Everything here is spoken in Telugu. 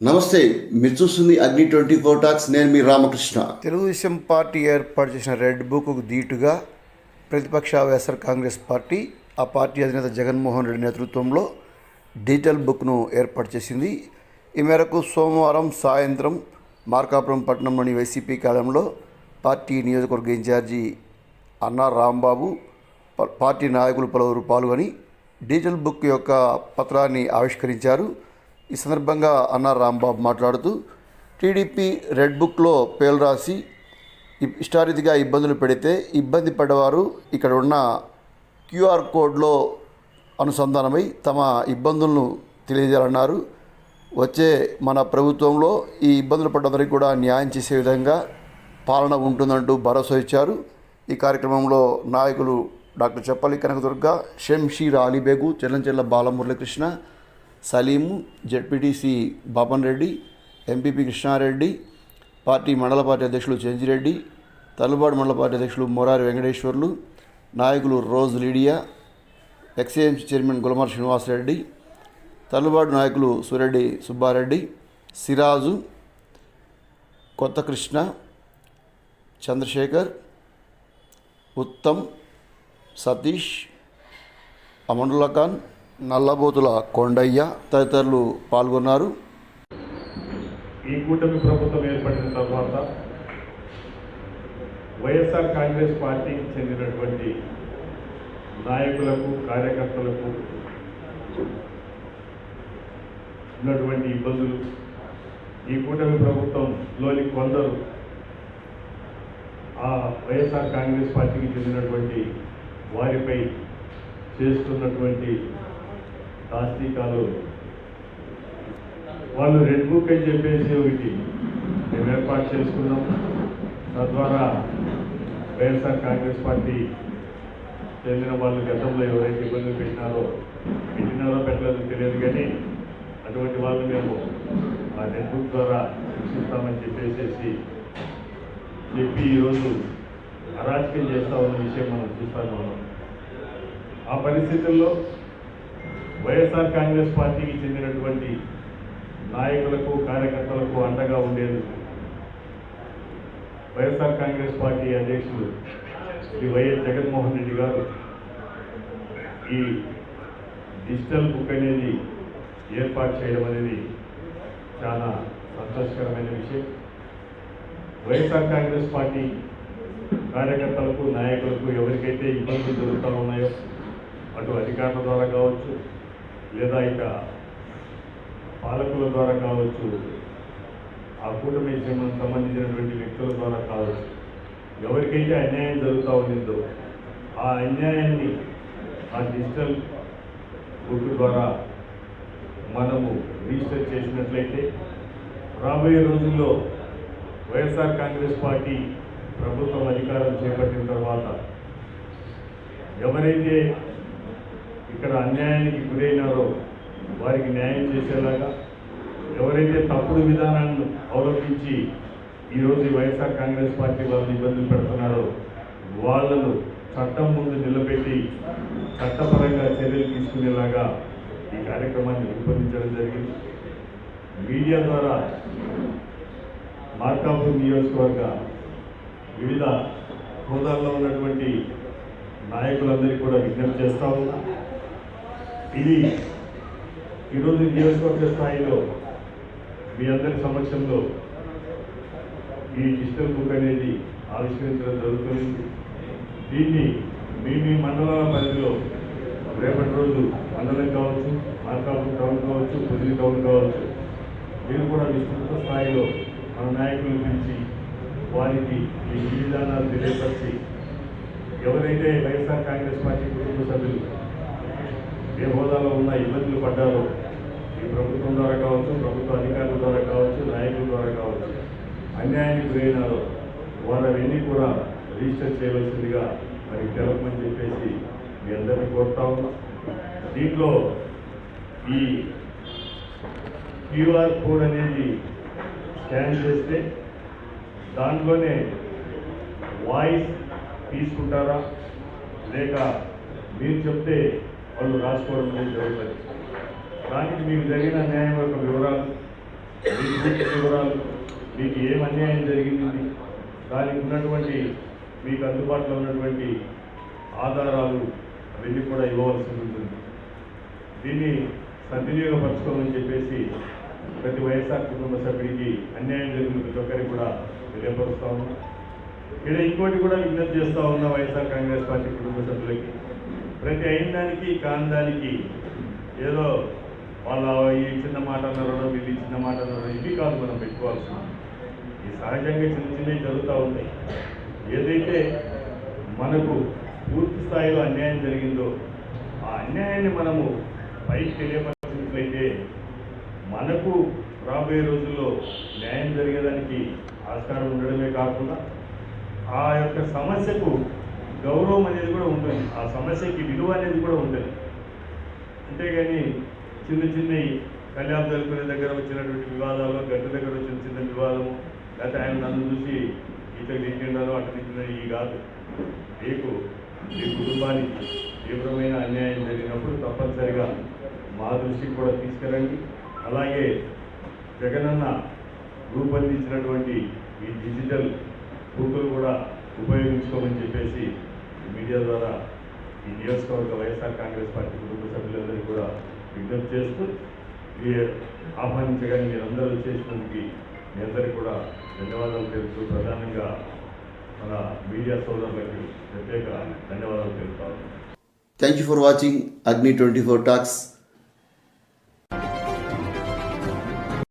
నమస్తే మీరు చూస్తుంది అగ్ని ట్వంటీ ఫోర్ టాక్స్ నేను మీ రామకృష్ణ. తెలుగుదేశం పార్టీ ఏర్పాటు చేసిన రెడ్ బుక్ ధీటుగా ప్రతిపక్ష వైఎస్ఆర్ కాంగ్రెస్ పార్టీ ఆ పార్టీ అధినేత జగన్మోహన్ రెడ్డి నేతృత్వంలో డిజిటల్ బుక్ను ఏర్పాటు చేసింది. ఈ మేరకు సోమవారం సాయంత్రం మార్కాపురం పట్టణంలోని వైసీపీ కాలంలో పార్టీ నియోజకవర్గ ఇన్ఛార్జి అన్నా రాంబాబు పార్టీ నాయకులు పలువురు పాల్గొని డిజిటల్ బుక్ యొక్క పత్రాన్ని ఆవిష్కరించారు. ఈ సందర్భంగా అన్న రాంబాబు మాట్లాడుతూ టీడీపీ రెడ్ బుక్లో పేరు రాసి ఇష్టారీతిగా ఇబ్బందులు పెడితే ఇబ్బంది పడ్డవారు ఇక్కడ ఉన్న క్యూఆర్ కోడ్లో అనుసంధానమై తమ ఇబ్బందులను తెలియజేయాలన్నారు. వచ్చే మన ప్రభుత్వంలో ఈ ఇబ్బందులు పడ్డందరికీ కూడా న్యాయం చేసే విధంగా పాలన ఉంటుందంటూ భరోసా ఇచ్చారు. ఈ కార్యక్రమంలో నాయకులు doctor Cheppali Kanakadurga Shamsheer Alibeg Chellamchella Balamuralikrishna Saleem ZPTC Bapan Reddy MPP Krishnareddy party మండల పార్టీ అధ్యక్షులు చెంజిరెడ్డి తలుబాడు మండల పార్టీ అధ్యక్షులు మొరారి వెంకటేశ్వర్లు నాయకులు Rose Lydia exchange chairman Gulamar Srinivasareddy Talubadu నాయకులు సురెడ్డి సుబ్బారెడ్డి సిరాజు కొత్త కృష్ణ చంద్రశేఖర్ ఉత్తమ్ సతీష్ అమండుల్లా ఖాన్ నల్లబోతుల కొండయ్య తదితరులు పాల్గొన్నారు. ఈ కూటమి ప్రభుత్వం ఏర్పడిన తర్వాత వైఎస్ఆర్ కాంగ్రెస్ పార్టీకి చెందినటువంటి నాయకులకు కార్యకర్తలకు ఉన్నటువంటి ఇబ్బందులు. ఈ కూటమి ప్రభుత్వంలోని కొందరు ఆ వైఎస్ఆర్ కాంగ్రెస్ పార్టీకి చెందినటువంటి వారిపై చేస్తున్నటువంటి కాస్తికాలు వాళ్ళు రెడ్ బుక్ అని చెప్పేసి ఒకటి. మేము ఏర్పాటు చేసుకున్నాం. తద్వారా వైఎస్ఆర్ కాంగ్రెస్ పార్టీ చెందిన వాళ్ళు గతంలో ఎవరైతే ఇబ్బందులు పెట్టినారో పెట్టినారో పెట్టలేదో తెలియదు కానీ అటువంటి వాళ్ళు మేము ఆ రెడ్ బుక్ ద్వారా శిక్షిస్తామని చెప్పేసేసి చెప్పి ఈరోజు అరాచకం చేస్తా ఉన్న విషయం మనం చూస్తానే మనం ఆ పరిస్థితుల్లో వైఎస్ఆర్ కాంగ్రెస్ పార్టీకి చెందినటువంటి నాయకులకు కార్యకర్తలకు అండగా ఉండేందుకు వైఎస్ఆర్ కాంగ్రెస్ పార్టీ అధ్యక్షులు శ్రీ వైఎస్ జగన్మోహన్ రెడ్డి గారు. ఈ డిజిటల్ బుక్ అనేది ఏర్పాటు చేయడం అనేది చాలా సంతోషకరమైన విషయం. వైఎస్ఆర్ కాంగ్రెస్ పార్టీ కార్యకర్తలకు నాయకులకు ఎవరికైతే ఇబ్బందులు జరుగుతూ ఉన్నాయో అటు అధికారుల ద్వారా కావచ్చు లేదా ఇక పాలకుల ద్వారా కావచ్చు ఆ కూటమి సంబంధించినటువంటి వ్యక్తుల ద్వారా కావచ్చు ఎవరికైతే అన్యాయం జరుగుతూ ఉండిందో ఆ అన్యాయాన్ని ఆ డిజిటల్ బుక్ ద్వారా మనము రిజిస్టర్ చేసినట్లయితే రాబోయే రోజుల్లో వైఎస్ఆర్ కాంగ్రెస్ పార్టీ ప్రభుత్వం అధికారం చేపట్టిన తర్వాత ఎవరైతే ఇక్కడ అన్యాయానికి గురైనారో వారికి న్యాయం చేసేలాగా ఎవరైతే తప్పుడు విధానాన్ని అవలంబించి ఈరోజు వైఎస్ఆర్ కాంగ్రెస్ పార్టీ వాళ్ళని ఇబ్బందులు పెడుతున్నారో వాళ్ళను చట్టం ముందు నిలబెట్టి చట్టపరంగా చర్యలు తీసుకునేలాగా ఈ కార్యక్రమాన్ని రూపొందించడం జరిగింది. మీడియా ద్వారా మార్కాపూర్ నియోజకవర్గ వివిధ హోదాల్లో ఉన్నటువంటి నాయకులందరికీ కూడా విజ్ఞప్తి చేస్తా ఉన్నా. ఇది ఈరోజు నియోజకవర్గ స్థాయిలో మీ అందరి సమక్షంలో ఈ డిజిటల్ బుక్ అనేది ఆవిష్కరించడం జరుగుతుంది. దీన్ని మీ మీ మండలాల పరిధిలో రేపటి రోజు మండలం కావచ్చు మార్కాపూర్ టౌన్ కావచ్చు పొదిలి టౌన్ కావచ్చు మీరు కూడా విస్తృత స్థాయిలో మన నాయకులను పిలిచి వారికి ఈ విధానాలు తెలియపరిచి ఎవరైతే వైఎస్ఆర్ కాంగ్రెస్ పార్టీ కుటుంబ సభ్యులు ఏ ఉన్న ఇబ్బందులు పడ్డారో. ఈ ప్రభుత్వం ద్వారా కావచ్చు ప్రభుత్వ అధికారుల ద్వారా కావచ్చు నాయకుల ద్వారా కావచ్చు. అన్యాయానికి గురైనారో. వారవన్నీ కూడా రిజిస్టర్ చేయవలసిందిగా మరి తెలపమని చెప్పేసి మీ అందరినీ కోరుతా ఉన్నాం. దీంట్లో ఈ క్యూఆర్ కోడ్ అనేది స్కాన్ చేస్తే దాంట్లోనే వాయిస్ తీసుకుంటారా? లేక మీరు చెప్తే వాళ్ళు రాసుకోవడం అనేది జరుగుతుంది. దానికి మీకు జరిగిన అన్యాయం యొక్క వివరాలు మీకు వివరాలు మీకు ఏం అన్యాయం జరిగింది దానికి ఉన్నటువంటి మీకు అందుబాటులో ఉన్నటువంటి ఆధారాలు అవన్నీ కూడా ఇవ్వవలసి ఉంటుంది. దీన్ని సద్వినియోగపరచుకోమని చెప్పేసి ప్రతి వైఎస్ఆర్ కుటుంబ సభ్యుడికి అన్యాయం జరిగిన ప్రతి ఒక్కరికి కూడా తెలియపరుస్తా ఉన్నాం ఇక్కడ ఇంకోటి కూడా విజ్ఞప్తి చేస్తూ ఉన్న వైఎస్ఆర్ కాంగ్రెస్ పార్టీ కుటుంబ సభ్యులకి. ప్రతి అయిన దానికి కాని దానికి ఏదో వాళ్ళ ఈ చిన్న మాట అన్నారో వీళ్ళు చిన్న మాట అన్నారో ఇవి కాదు మనం పెట్టుకోవాల్సిన. ఈ సహజంగా చిన్న చిన్నవి జరుగుతూ ఉన్నాయి ఏదైతే మనకు పూర్తి స్థాయిలో అన్యాయం జరిగిందో ఆ అన్యాయాన్ని మనము పైకి తెలియపరిచినట్లయితే మనకు రాబోయే రోజుల్లో న్యాయం జరిగేదానికి ఆస్కారం ఉండడమే కాకుండా ఆ యొక్క సమస్యకు గౌరవం అనేది కూడా ఉంటుంది. ఆ సమస్యకి విలువ అనేది కూడా ఉంటుంది. అంతేగాని చిన్న చిన్నవి కళ్యాణ జరుపుకునే దగ్గర వచ్చినటువంటి వివాదాలు గడ్డ దగ్గర వచ్చిన చిన్న వివాదము లేకపోతే ఆయన నన్ను చూసి ఇట్లా తింటున్నాను అటు తింటున్నాను ఈ కాదు మీకు మీ కుటుంబానికి తీవ్రమైన అన్యాయం జరిగినప్పుడు తప్పనిసరిగా మా దృష్టికి కూడా తీసుకురండి. అలాగే జగనన్న రూపొందించినటువంటి ఈ డిజిటల్ బుక్కులు కూడా ఉపయోగించుకోమని చెప్పేసి మీడియా ద్వారా ఈ నియోజకవర్గ వైఎస్ఆర్ కాంగ్రెస్ పార్టీ కుటుంబ సభ్యులందరికీ కూడా విజ్ఞప్తి చేస్తూ ఆహ్వానించగానే మీరందరూ వచ్చేసినందుకు మీ అందరికీ కూడా ధన్యవాదాలు తెలుపుతూ ప్రధానంగా మన మీడియా సోదరులకి ప్రత్యేక ధన్యవాదాలు తెలుపుతాను. Thank you for watching Agni twenty four talks